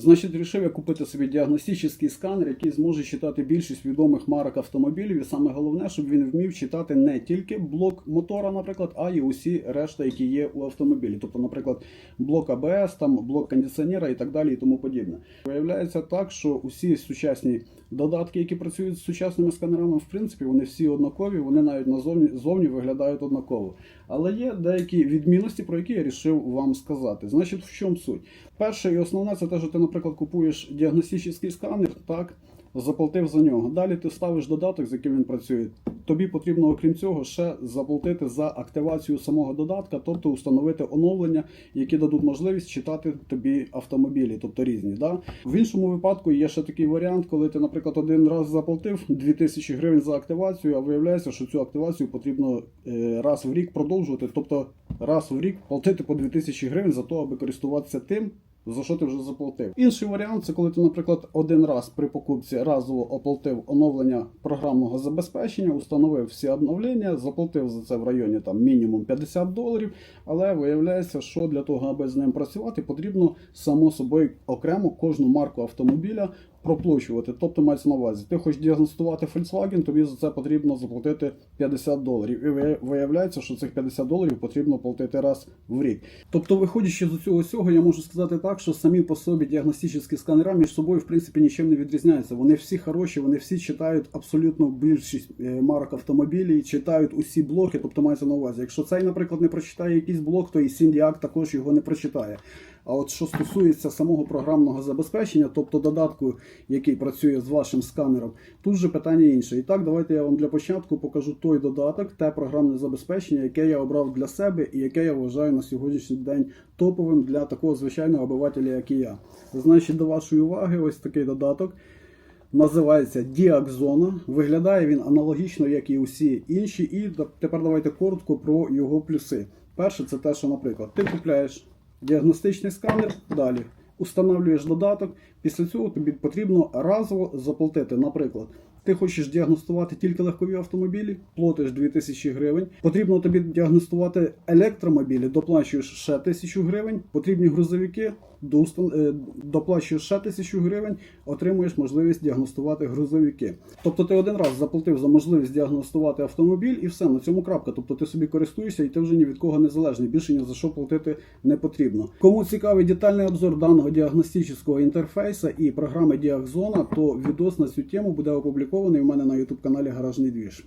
Значить, вирішив я купити собі діагностичний сканер, який зможе читати більшість відомих марок автомобілів. І саме головне, щоб він вмів читати не тільки блок мотора, наприклад, а й усі решта, які є у автомобілі. Тобто, наприклад, блок АБС, там блок кондиціонера і так далі, і тому подібне. Виявляється так, що усі сучасні додатки, які працюють з сучасними сканерами, в принципі, вони всі однакові, вони навіть назовні зовні виглядають однаково. Але є деякі відмінності, про які я вирішив вам сказати. Значить, в чому суть? Перше і основне це те, що ти, наприклад, купуєш діагностичний сканер, так, заплатив за нього. Далі ти ставиш додаток, з яким він працює. Тобі потрібно, окрім цього, ще заплатити за активацію самого додатка, тобто установити оновлення, які дадуть можливість читати тобі автомобілі, тобто різні. Да? В іншому випадку є ще такий варіант, коли ти, наприклад, один раз заплатив 2000 гривень за активацію, а виявляється, що цю активацію потрібно е, раз в рік продовжувати, тобто раз в рік платити по 2000 гривень за те, аби користуватися тим. За що ти вже заплатив? Інший варіант це коли ти, наприклад, один раз при покупці разово оплатив оновлення програмного забезпечення, установив всі обновлення, заплатив за це в районі там мінімум 50 доларів. Але виявляється, що для того, аби з ним працювати, потрібно само собою окремо кожну марку автомобіля проплачувати. Тобто мається на увазі, ти хочеш діагностувати Volkswagen, тобі за це потрібно заплатити 50 доларів. І ви- виявляється, що цих 50 доларів потрібно платити раз в рік. Тобто, виходячи з цього всього, я можу сказати так, що самі по собі діагностичні сканери між собою в принципі нічим не відрізняються. Вони всі хороші, вони всі читають абсолютно більшість е, марок автомобілів, читають усі блоки, тобто мається на увазі. Якщо цей, наприклад, не прочитає якийсь блок, то і Сіндіак також його не прочитає. А от що стосується самого програмного забезпечення, тобто додатку, який працює з вашим сканером, тут же питання інше. І так, давайте я вам для початку покажу той додаток, те програмне забезпечення, яке я обрав для себе і яке я вважаю на сьогоднішній день топовим для такого звичайного обивателя, як і я. Значить, до вашої уваги, ось такий додаток. Називається Діакзона. Виглядає він аналогічно, як і усі інші. І тепер давайте коротко про його плюси. Перше, це те, що, наприклад, ти купляєш діагностичний сканер, далі установлюєш додаток. Після цього тобі потрібно разово заплатити. Наприклад, ти хочеш діагностувати тільки легкові автомобілі, платиш 2000 гривень. Потрібно тобі діагностувати електромобілі, доплачуєш ще 1000 гривень. Потрібні грузовики, е, доплачуєш ще 1000 гривень, отримуєш можливість діагностувати грузовики. Тобто ти один раз заплатив за можливість діагностувати автомобіль і все, на цьому крапка. Тобто ти собі користуєшся і ти вже ні від кого не залежний. Більше ні за що платити не потрібно. Кому цікавий детальний обзор даного діагностичного інтерфейса і програми Діагзона, то відос на цю тему буде опублікований у мене на YouTube каналі Гаражний Двіж.